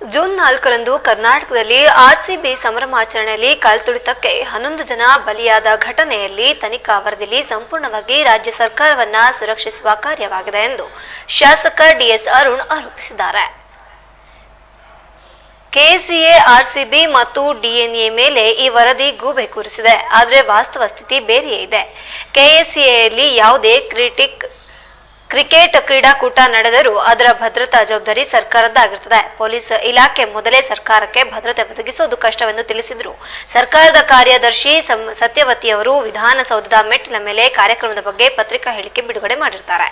June ನಾಲ್ಕರಂದು ಕರ್ನಾಟಕದಲ್ಲಿ RCB ಸಂಭ್ರಮಾಚರಣೆಯಲ್ಲಿ ಕಾಲ್ತುಳಿತಕ್ಕೆ ಹನ್ನೊಂದು ಜನ ಬಲಿಯಾದ ಘಟನೆಯಲ್ಲಿ ತನಿಖಾ ವರದಿಯಲ್ಲಿ ಸಂಪೂರ್ಣವಾಗಿ ರಾಜ್ಯ ಸರ್ಕಾರವನ್ನ ಸುರಕ್ಷಿಸುವ ಕಾರ್ಯವಾಗಿದೆ ಎಂದು ಶಾಸಕ ಡಿಎಸ್ ಅರುಣ್ ಆರೋಪಿಸಿದ್ದಾರೆ. ಕೆಸಿಎ, ಆರ್ಸಿಬಿ ಮತ್ತು ಡಿಎನ್ಎ ಮೇಲೆ ಈ ವರದಿ ಗೂಬೆ ಕೂರಿಸಿದೆ. ಆದರೆ ವಾಸ್ತವ ಸ್ಥಿತಿ ಬೇರೆಯೇ ಇದೆ. ಕೆಎಸಿಎಯಲ್ಲಿ ಯಾವುದೇ ಕ್ರಿಟಿಕ್ ಕ್ರಿಕೆಟ್ ಕ್ರೀಡಾಕೂಟ ನಡೆದರೂ ಅದರ ಭದ್ರತಾ ಜವಾಬ್ದಾರಿ ಸರ್ಕಾರದ್ದಾಗಿರುತ್ತದೆ ಪೊಲೀಸ್ ಇಲಾಖೆ ಮೊದಲೇ ಸರ್ಕಾರಕ್ಕೆ ಭದ್ರತೆ ಒದಗಿಸುವುದು ಕಷ್ಟವೆಂದು ತಿಳಿಸಿದರು. ಸರ್ಕಾರದ ಕಾರ್ಯದರ್ಶಿ ಸತ್ಯವತಿ ಸತ್ಯವತಿಯವರು ವಿಧಾನಸೌಧದ ಮೆಟ್ಟಿಲ ಮೇಲೆ ಕಾರ್ಯಕ್ರಮದ ಬಗ್ಗೆ ಪತ್ರಿಕಾ ಹೇಳಿಕೆ ಬಿಡುಗಡೆ ಮಾಡಿರ್ತಾರೆ.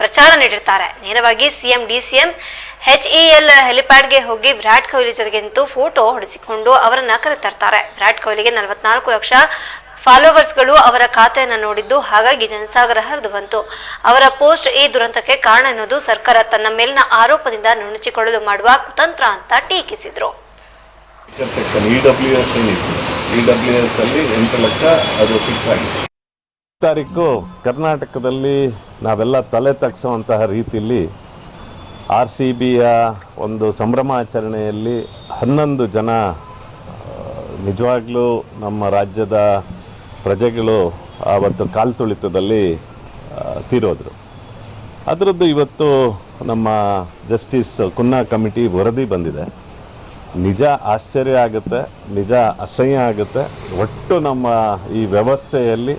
ಪ್ರಚಾರ ನೀಡಿರ್ತಾರೆ. ನೇರವಾಗಿ ಸಿಎಂ, ಡಿಸಿಎಂ ಎಚ್ಇಎಲ್ ಹೆಲಿಪ್ಯಾಡ್ಗೆ ಹೋಗಿ ವಿರಾಟ್ ಕೊಹ್ಲಿ ಜೊತೆಗೆ ನಿಂತು ಫೋಟೋ ಹೊಡೆಸಿಕೊಂಡು ಅವರನ್ನ ಕರೆತರ್ತಾರೆ. ವಿರಾಟ್ ಕೊಹ್ಲಿಗೆ ನಲವತ್ನಾಲ್ಕು ಲಕ್ಷ ಫಾಲೋವರ್ಸ್ಗಳು ಅವರ ಖಾತೆಯನ್ನು ನೋಡಿದ್ದು ಹಾಗಾಗಿ ಜನಸಾಗರ ಹರಿದು ಬಂತು. ಅವರ ಪೋಸ್ಟ್ ಈ ದುರಂತಕ್ಕೆ ಕಾರಣ ಎನ್ನುವುದು ಸರ್ಕಾರ ತನ್ನ ಮೇಲಿನ ಆರೋಪದಿಂದ ನುಣುಚಿಕೊಳ್ಳಲು ಮಾಡುವ ಕುತಂತ್ರ ಅಂತ ಟೀಕಿಸಿದ್ರು. ಫಿಕ್ಸ್ ಆಗಿದೆ. ತಾರೀಕು ಕರ್ನಾಟಕದಲ್ಲಿ ನಾವೆಲ್ಲ ತಲೆ ತಗ್ಸುವಂತಹ ರೀತಿಯಲ್ಲಿ ಆರ್ ಸಿ ಬಿಯ ಒಂದು ಸಂಭ್ರಮಾಚರಣೆಯಲ್ಲಿ ಹನ್ನೊಂದು ಜನ ನಿಜವಾಗ್ಲೂ ನಮ್ಮ ರಾಜ್ಯದ ಪ್ರಜೆಗಳು ಆವತ್ತು ಕಾಲ್ ತುಳಿತದಲ್ಲಿ ತೀರೋದ್ರು. ಅದರದ್ದು ಇವತ್ತು ನಮ್ಮ ಜಸ್ಟಿಸ್ ಕುನ್ನಾ ಕಮಿಟಿ ವರದಿ ಬಂದಿದೆ. ನಿಜ ಆಶ್ಚರ್ಯ ಆಗುತ್ತೆ, ನಿಜ ಅಸಹ್ಯ ಆಗುತ್ತೆ. ಒಟ್ಟು ನಮ್ಮ ಈ ವ್ಯವಸ್ಥೆಯಲ್ಲಿ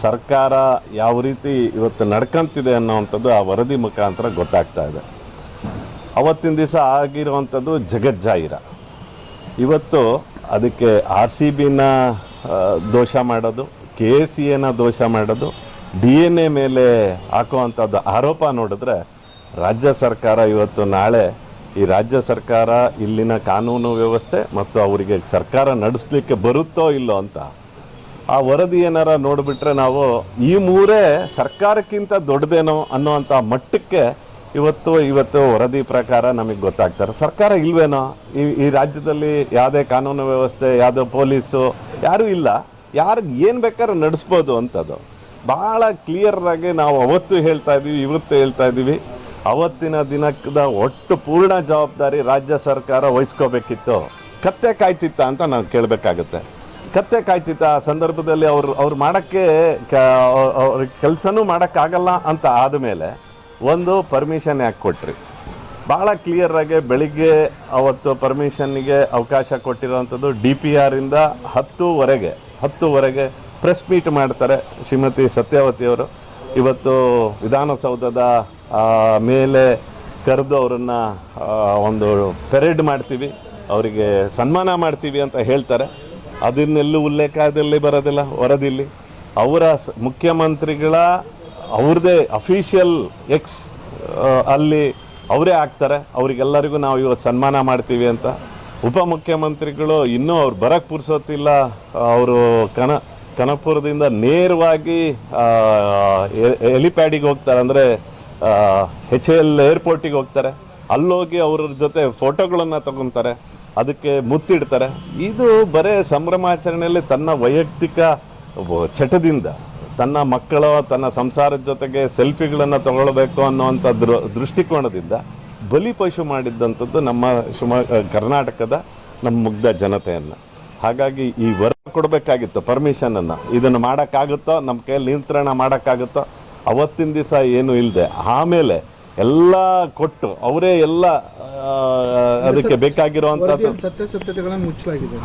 ಸರ್ಕಾರ ಯಾವ ರೀತಿ ಇವತ್ತು ನಡ್ಕಂತಿದೆ ಅನ್ನೋವಂಥದ್ದು ಆ ವರದಿ ಮುಖಾಂತರ ಗೊತ್ತಾಗ್ತಾ ಇದೆ. ಅವತ್ತಿನ ದಿವಸ ಆಗಿರುವಂಥದ್ದು ಜಗಜ್ಜಾಹಿರ. ಇವತ್ತು ಅದಕ್ಕೆ ಆರ್ ಸಿ ಬಿನ ದೋಷ ಮಾಡೋದು, ಕೆ ಸಿ ಎನ ದೋಷ ಮಾಡೋದು, ಡಿ ಎನ್ ಎ ಮೇಲೆ ಹಾಕುವಂಥದ್ದು ಆರೋಪ ನೋಡಿದ್ರೆ ರಾಜ್ಯ ಸರ್ಕಾರ ಇವತ್ತು ನಾಳೆ ಈ ರಾಜ್ಯ ಸರ್ಕಾರ ಇಲ್ಲಿನ ಕಾನೂನು ವ್ಯವಸ್ಥೆ ಮತ್ತು ಅವರಿಗೆ ಸರ್ಕಾರ ನಡೆಸಲಿಕ್ಕೆ ಬರುತ್ತೋ ಇಲ್ಲೋ ಅಂತ ಆ ವರದಿ ಏನಾರ ನೋಡಿಬಿಟ್ರೆ ನಾವು ಈ ಮೂರೇ ಸರ್ಕಾರಕ್ಕಿಂತ ದೊಡ್ಡದೇನೋ ಅನ್ನೋವಂಥ ಮಟ್ಟಕ್ಕೆ ಇವತ್ತು ಇವತ್ತು ವರದಿ ಪ್ರಕಾರ ನಮಗೆ ಗೊತ್ತಾಗ್ತಾರೆ. ಸರ್ಕಾರ ಇಲ್ವೇನೋ? ಈ ಈ ರಾಜ್ಯದಲ್ಲಿ ಯಾವುದೇ ಕಾನೂನು ವ್ಯವಸ್ಥೆ, ಯಾವುದೋ ಪೊಲೀಸು, ಯಾರೂ ಇಲ್ಲ. ಯಾರಿಗೆ ಏನು ಬೇಕಾದ್ರೆ ನಡೆಸ್ಬೋದು ಅಂತದು. ಭಾಳ ಕ್ಲಿಯರಾಗಿ ನಾವು ಅವತ್ತು ಹೇಳ್ತಾ ಇದ್ದೀವಿ ಇವತ್ತು ಹೇಳ್ತಾ ಇದ್ದೀವಿ ಅವತ್ತಿನ ದಿನದ ಒಟ್ಟು ಪೂರ್ಣ ಜವಾಬ್ದಾರಿ ರಾಜ್ಯ ಸರ್ಕಾರ ವಹಿಸ್ಕೋಬೇಕಿತ್ತು. ಕತ್ತೆ ಕಾಯ್ತಿತ್ತ ಅಂತ ನಾವು ಕೇಳಬೇಕಾಗುತ್ತೆ. ಕತ್ತೆ ಕಾಯ್ತಿತ್ತ ಆ ಸಂದರ್ಭದಲ್ಲಿ ಅವ್ರು ಅವ್ರು ಮಾಡೋಕ್ಕೆ ಕೆಲಸನೂ ಮಾಡೋಕ್ಕಾಗಲ್ಲ ಅಂತ ಆದಮೇಲೆ ಒಂದು ಪರ್ಮಿಷನ್ ಯಾಕೆ ಕೊಟ್ರಿ? ಭಾಳ ಕ್ಲಿಯರಾಗಿ ಬೆಳಿಗ್ಗೆ ಅವತ್ತು ಪರ್ಮಿಷನ್ನಿಗೆ ಅವಕಾಶ ಕೊಟ್ಟಿರೋವಂಥದ್ದು ಡಿ ಪಿ ಆರಿಂದ ಹತ್ತುವರೆಗೆ ಹತ್ತುವರೆಗೆ ಪ್ರೆಸ್ ಮೀಟ್ ಮಾಡ್ತಾರೆ ಶ್ರೀಮತಿ ಸತ್ಯಾವತಿಯವರು ಇವತ್ತು ವಿಧಾನಸೌಧದ ಮೇಲೆ ಕರೆದು ಅವರನ್ನು ಒಂದು ಪೆರೇಡ್ ಮಾಡ್ತೀವಿ. ಅವರಿಗೆ ಸನ್ಮಾನ ಮಾಡ್ತೀವಿ ಅಂತ ಹೇಳ್ತಾರೆ. ಅದನ್ನೆಲ್ಲೂ ಉಲ್ಲೇಖದಲ್ಲಿ ಬರೋದಿಲ್ಲ ವರದಿಲ್ಲಿ ಅವರ ಮುಖ್ಯಮಂತ್ರಿಗಳ ಅವ್ರದ್ದೇ ಅಫಿಷಿಯಲ್ ಎಕ್ಸ್ ಅಲ್ಲಿ ಅವರೇ ಆಗ್ತಾರೆ. ಅವರಿಗೆಲ್ಲರಿಗೂ ನಾವು ಇವತ್ತು ಸನ್ಮಾನ ಮಾಡ್ತೀವಿ ಅಂತ. ಉಪಮುಖ್ಯಮಂತ್ರಿಗಳು ಇನ್ನೂ ಅವ್ರು ಬರಕ್ಕೆ ಪುರ್ಸೋತಿಲ್ಲ ಅವರು ಕನ ಕನಕಪುರದಿಂದ ನೇರವಾಗಿ ಹೆಲಿಪ್ಯಾಡಿಗೆ ಹೋಗ್ತಾರೆ. ಅಂದರೆ ಹೆಚ್ ಎಲ್ ಏರ್ಪೋರ್ಟಿಗೆ ಹೋಗ್ತಾರೆ. ಅಲ್ಲೋಗಿ ಅವ್ರ ಜೊತೆ ಫೋಟೋಗಳನ್ನು ತಗೊತಾರೆ. ಅದಕ್ಕೆ ಮುತ್ತಿಡ್ತಾರೆ. ಇದು ಬರೇ ಸಂಭ್ರಮಾಚರಣೆಯಲ್ಲಿ ತನ್ನ ವೈಯಕ್ತಿಕ ಚಟದಿಂದ. ತನ್ನ ಮಕ್ಕಳು ತನ್ನ ಸಂಸಾರದ ಜೊತೆಗೆ ಸೆಲ್ಫಿಗಳನ್ನು ತಗೊಳ್ಬೇಕು ಅನ್ನುವಂಥ ದೃ ದೃಷ್ಟಿಕೋನದಿಂದ ಬಲಿಪಶು ಮಾಡಿದ್ದಂಥದ್ದು ನಮ್ಮ ಶಿವ ಕರ್ನಾಟಕದ ನಮ್ಮ ಮುಗ್ಧ ಜನತೆಯನ್ನು. ಹಾಗಾಗಿ ಈ ವರ ಕೊಡಬೇಕಾಗಿತ್ತು ಪರ್ಮಿಷನನ್ನು ಇದನ್ನು ಮಾಡೋಕ್ಕಾಗುತ್ತೋ ನಮ್ಮ ಕೈಯಲ್ಲಿ ನಿಯಂತ್ರಣ ಮಾಡೋಕ್ಕಾಗುತ್ತೋ ಅವತ್ತಿನ ದಿವಸ ಏನೂ ಇಲ್ಲದೆ ಆಮೇಲೆ ಎಲ್ಲ ಕೊಟ್ಟು ಅವರೇ ಎಲ್ಲ ಅದಕ್ಕೆ ಬೇಕಾಗಿರುವಂಥದ್ದು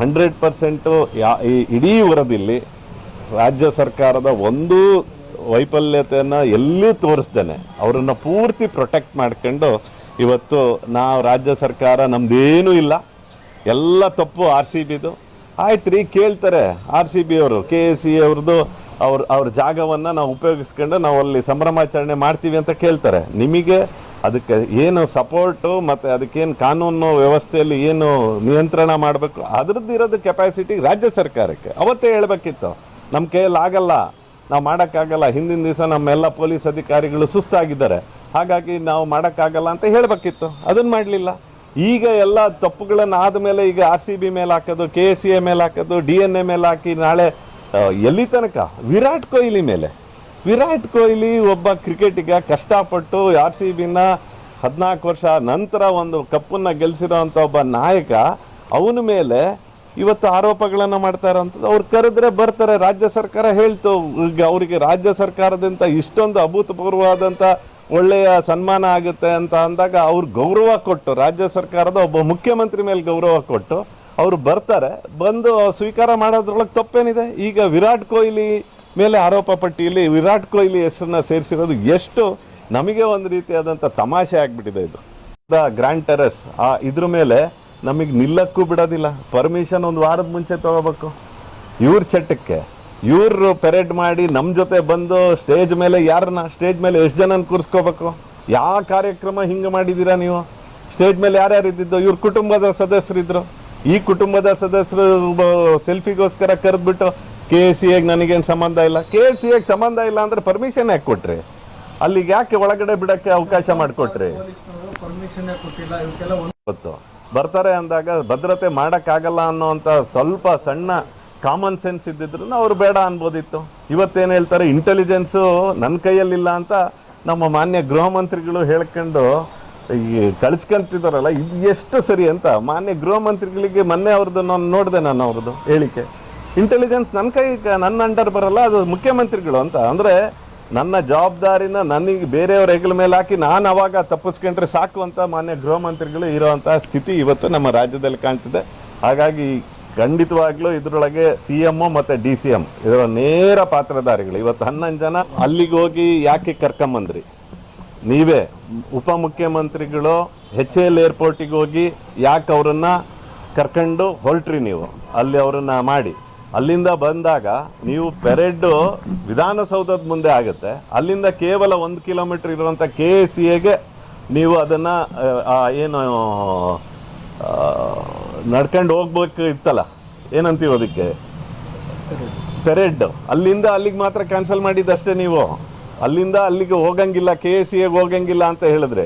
ಹಂಡ್ರೆಡ್ ಪರ್ಸೆಂಟು ಯಾ ಈ ಇಡೀ ವರದಿಲ್ಲಿ ರಾಜ್ಯ ಸರ್ಕಾರದ ಒಂದು ವೈಫಲ್ಯತೆಯನ್ನು ಎಲ್ಲಿ ತೋರಿಸ್ತೇನೆ ಅವರನ್ನು ಪೂರ್ತಿ ಪ್ರೊಟೆಕ್ಟ್ ಮಾಡ್ಕೊಂಡು ಇವತ್ತು ನಾವು ರಾಜ್ಯ ಸರ್ಕಾರ ನಮ್ಮದೇನೂ ಇಲ್ಲ, ಎಲ್ಲ ತಪ್ಪು ಆರ್ ಸಿ ಬಿದು. ಆಯ್ತು ರೀ, ಕೇಳ್ತಾರೆ ಆರ್ ಸಿ ಬಿ ಅವರು, ಕೆ ಎ ಸಿ ಅವ್ರದ್ದು ಅವ್ರ ಅವ್ರ ಜಾಗವನ್ನು ನಾವು ಉಪಯೋಗಿಸ್ಕೊಂಡು ನಾವು ಅಲ್ಲಿ ಸಂಭ್ರಮಾಚರಣೆ ಮಾಡ್ತೀವಿ ಅಂತ ಕೇಳ್ತಾರೆ. ನಿಮಗೆ ಅದಕ್ಕೆ ಏನು ಸಪೋರ್ಟು ಮತ್ತು ಅದಕ್ಕೇನು ಕಾನೂನು ವ್ಯವಸ್ಥೆಯಲ್ಲಿ ಏನು ನಿಯಂತ್ರಣ ಮಾಡಬೇಕು ಅದರದ್ದು ಇರೋದು ಕೆಪಾಸಿಟಿ ರಾಜ್ಯ ಸರ್ಕಾರಕ್ಕೆ. ಅವತ್ತೇ ಹೇಳಬೇಕಿತ್ತು. ನಮ್ಮ ಕೈಯಲ್ಲಿ ಆಗಲ್ಲ, ನಾವು ಮಾಡೋಕ್ಕಾಗಲ್ಲ, ಹಿಂದಿನ ದಿವಸ ನಮ್ಮೆಲ್ಲ ಪೊಲೀಸ್ ಅಧಿಕಾರಿಗಳು ಸುಸ್ತಾಗಿದ್ದಾರೆ. ಹಾಗಾಗಿ ನಾವು ಮಾಡೋಕ್ಕಾಗಲ್ಲ ಅಂತ ಹೇಳಬೇಕಿತ್ತು. ಅದನ್ನು ಮಾಡಲಿಲ್ಲ. ಈಗ ಎಲ್ಲ ತಪ್ಪುಗಳನ್ನು ಆದಮೇಲೆ ಈಗ ಆರ್ ಸಿ ಬಿ ಮೇಲೆ ಹಾಕೋದು, ಕೆ ಎ ಸಿ ಎ ಮೇಲೆ ಹಾಕೋದು, ಡಿ ಎನ್ ಎ ಮೇಲೆ ಹಾಕಿ ನಾಳೆ ಎಲ್ಲಿ ತನಕ? ವಿರಾಟ್ ಕೊಹ್ಲಿ ಮೇಲೆ. ವಿರಾಟ್ ಕೊಹ್ಲಿ ಒಬ್ಬ ಕ್ರಿಕೆಟಿಗ ಕಷ್ಟಪಟ್ಟು ಆರ್ ಸಿ ಬಿನ ಹದಿನಾಲ್ಕು ವರ್ಷ ನಂತರ ಒಂದು ಕಪ್ಪನ್ನು ಗೆಲ್ಲಿಸಿರೋ ಅಂಥ ಒಬ್ಬ ನಾಯಕ, ಅವನ ಮೇಲೆ ಇವತ್ತು ಆರೋಪಗಳನ್ನು ಮಾಡ್ತಾ ಇರೋಂಥದ್ದು. ಅವ್ರು ಕರೆದ್ರೆ ಬರ್ತಾರೆ, ರಾಜ್ಯ ಸರ್ಕಾರ ಹೇಳ್ತು. ಅವರಿಗೆ ರಾಜ್ಯ ಸರ್ಕಾರದಿಂದ ಇಷ್ಟೊಂದು ಅಭೂತಪೂರ್ವವಾದಂಥ ಒಳ್ಳೆಯ ಸನ್ಮಾನ ಆಗುತ್ತೆ ಅಂತ ಅಂದಾಗ ಅವ್ರು ಗೌರವ ಕೊಟ್ಟು, ರಾಜ್ಯ ಸರ್ಕಾರದ ಒಬ್ಬ ಮುಖ್ಯಮಂತ್ರಿ ಮೇಲೆ ಗೌರವ ಕೊಟ್ಟು ಅವರು ಬರ್ತಾರೆ. ಬಂದು ಸ್ವೀಕಾರ ಮಾಡೋದ್ರೊಳಗೆ ತಪ್ಪೇನಿದೆ. ಈಗ ವಿರಾಟ್ ಕೊಹ್ಲಿ ಮೇಲೆ ಆರೋಪ ಪಟ್ಟಿಯಲ್ಲಿ ವಿರಾಟ್ ಕೊಹ್ಲಿ ಹೆಸರನ್ನ ಸೇರಿಸಿರೋದು ಎಷ್ಟು? ನಮಗೆ ಒಂದು ರೀತಿಯಾದಂಥ ತಮಾಷೆ ಆಗಿಬಿಟ್ಟಿದೆ ಇದು. The grand terrace. ಆ ಇದ್ರ ಮೇಲೆ ನಮಗೆ ನಿಲ್ಲಕ್ಕೂ ಬಿಡೋದಿಲ್ಲ. ಪರ್ಮಿಷನ್ ಒಂದು ವಾರದ ಮುಂಚೆ ತಗೋಬೇಕು. ಇವ್ರ ಚಟಕ್ಕೆ ಇವರು ಪೆರೇಡ್ ಮಾಡಿ ನಮ್ಮ ಜೊತೆ ಬಂದು ಸ್ಟೇಜ್ ಮೇಲೆ ಯಾರನ್ನ ಸ್ಟೇಜ್ ಮೇಲೆ ಎಷ್ಟು ಜನನ ಕೂರಿಸ್ಕೋಬೇಕು? ಯಾವ ಕಾರ್ಯಕ್ರಮ ಹಿಂಗೆ ಮಾಡಿದ್ದೀರಾ ನೀವು? ಸ್ಟೇಜ್ ಮೇಲೆ ಯಾರ್ಯಾರು ಇದ್ದಿದ್ದು? ಇವ್ರ ಕುಟುಂಬದ ಸದಸ್ಯರಿದ್ರು ಈ ಕುಟುಂಬದ ಸದಸ್ಯರು ಸೆಲ್ಫಿಗೋಸ್ಕರ ಕರೆದ್ಬಿಟ್ಟು ಕೆ ಎಸ್ ಸಿ ಎಗ್ ನನಗೇನು ಸಂಬಂಧ ಇಲ್ಲ. ಕೆ ಎಸ್ ಸಿ ಎಗ್ ಸಂಬಂಧ ಇಲ್ಲ ಅಂದ್ರೆ ಪರ್ಮಿಷನ್ ಯಾಕೆ ಕೊಟ್ರಿ? ಅಲ್ಲಿಗೆ ಯಾಕೆ ಒಳಗಡೆ ಬಿಡೋಕ್ಕೆ ಅವಕಾಶ ಮಾಡಿಕೊಟ್ರಿ? ಗೊತ್ತು. ಬರ್ತಾರೆ ಅಂದಾಗ ಭದ್ರತೆ ಮಾಡೋಕ್ಕಾಗಲ್ಲ ಅನ್ನೋವಂಥ ಸ್ವಲ್ಪ ಸಣ್ಣ ಕಾಮನ್ ಸೆನ್ಸ್ ಇದ್ದಿದ್ರು ಅವ್ರು ಬೇಡ ಅನ್ಬೋದಿತ್ತು. ಇವತ್ತೇನು ಹೇಳ್ತಾರೆ ಇಂಟೆಲಿಜೆನ್ಸು ನನ್ನ ಕೈಯಲ್ಲಿಲ್ಲ ಅಂತ ನಮ್ಮ ಮಾನ್ಯ ಗೃಹ ಮಂತ್ರಿಗಳು ಹೇಳ್ಕೊಂಡು ಈ ಕಳ್ಸ್ಕೊಂತಿದ್ದಾರಲ್ಲ, ಇದು ಎಷ್ಟು ಸರಿ ಅಂತ ಮಾನ್ಯ ಗೃಹ ಮಂತ್ರಿಗಳಿಗೆ ಮೊನ್ನೆ ಅವ್ರದ್ದು ನಾನು ನೋಡಿದೆ ನಾನು ಅವ್ರದ್ದು ಹೇಳಿಕೆ. ಇಂಟೆಲಿಜೆನ್ಸ್ ನನ್ನ ಕೈ ನನ್ನ ಅಂಡರ್ ಬರಲ್ಲ, ಅದು ಮುಖ್ಯಮಂತ್ರಿಗಳು ಅಂತ. ಅಂದರೆ ನನ್ನ ಜವಾಬ್ದಾರಿನ ನನಗೆ ಬೇರೆಯವ್ರ ಹೆಗಲ ಮೇಲೆ ಹಾಕಿ ನಾನು ಅವಾಗ ತಪ್ಪಿಸ್ಕೊಂಡ್ರೆ ಸಾಕು ಅಂತ ಮಾನ್ಯ ಗೃಹ ಮಂತ್ರಿಗಳು ಇರೋವಂಥ ಸ್ಥಿತಿ ಇವತ್ತು ನಮ್ಮ ರಾಜ್ಯದಲ್ಲಿ ಕಾಣ್ತಿದೆ. ಹಾಗಾಗಿ ಖಂಡಿತವಾಗ್ಲೂ ಇದರೊಳಗೆ ಸಿ ಎಂ ಮತ್ತು ಡಿ ಸಿ ಎಂ ಇದರ ನೇರ ಪಾತ್ರಧಾರಿಗಳು. ಇವತ್ತು ಹನ್ನೊಂದು ಜನ ಅಲ್ಲಿಗೆ ಹೋಗಿ ಯಾಕೆ ಕರ್ಕೊಂಬಂದ್ರಿ? ನೀವೇ ಉಪಮುಖ್ಯಮಂತ್ರಿಗಳು ಎಚ್ ಎಲ್ ಏರ್ಪೋರ್ಟಿಗೆ ಹೋಗಿ ಯಾಕೆ ಅವರನ್ನು ಕರ್ಕೊಂಡು ಹೊರಟ್ರಿ ನೀವು? ಅಲ್ಲಿ ಅವರನ್ನು ಮಾಡಿ. ಅಲ್ಲಿಂದ ಬಂದಾಗ ನೀವು ಪೆರೆಡ್ಡು ವಿಧಾನಸೌಧದ ಮುಂದೆ ಆಗುತ್ತೆ. ಅಲ್ಲಿಂದ ಕೇವಲ ಒಂದು ಕಿಲೋಮೀಟರ್ ಇರುವಂಥ ಕೆ ಸಿ ಎಗೆ ನೀವು ಅದನ್ನು ಏನು ನಡ್ಕೊಂಡು ಹೋಗ್ಬೇಕು ಇತ್ತಲ್ಲ? ಏನಂತೀವಿ ಅದಕ್ಕೆ ಪೆರೆಡ್ ಅಲ್ಲಿಂದ ಅಲ್ಲಿಗೆ ಮಾತ್ರ ಕ್ಯಾನ್ಸಲ್ ಮಾಡಿದ್ದಷ್ಟೇ ನೀವು. ಅಲ್ಲಿಂದ ಅಲ್ಲಿಗೆ ಹೋಗಂಗಿಲ್ಲ, ಕೆ ಸಿ ಸಿಗೆ ಹೋಗಂಗಿಲ್ಲ ಅಂತ ಹೇಳಿದ್ರೆ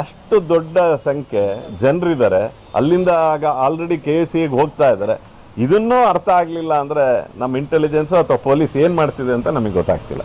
ಅಷ್ಟು ದೊಡ್ಡ ಸಂಖ್ಯೆ ಜನರಿದ್ದಾರೆ. ಅಲ್ಲಿಂದ ಆಗ ಆಲ್ರೆಡಿ ಕೆ ಎಸ್ ಸಿಗೆ ಹೋಗ್ತಾ ಇದ್ದಾರೆ. ಇದನ್ನೂ ಅರ್ಥ ಆಗಲಿಲ್ಲ ಅಂದರೆ ನಮ್ಮ ಇಂಟೆಲಿಜೆನ್ಸು ಅಥವಾ ಪೊಲೀಸ್ ಏನು ಮಾಡ್ತಿದೆ ಅಂತ ನಮಗೆ ಗೊತ್ತಾಗ್ತಿಲ್ಲ.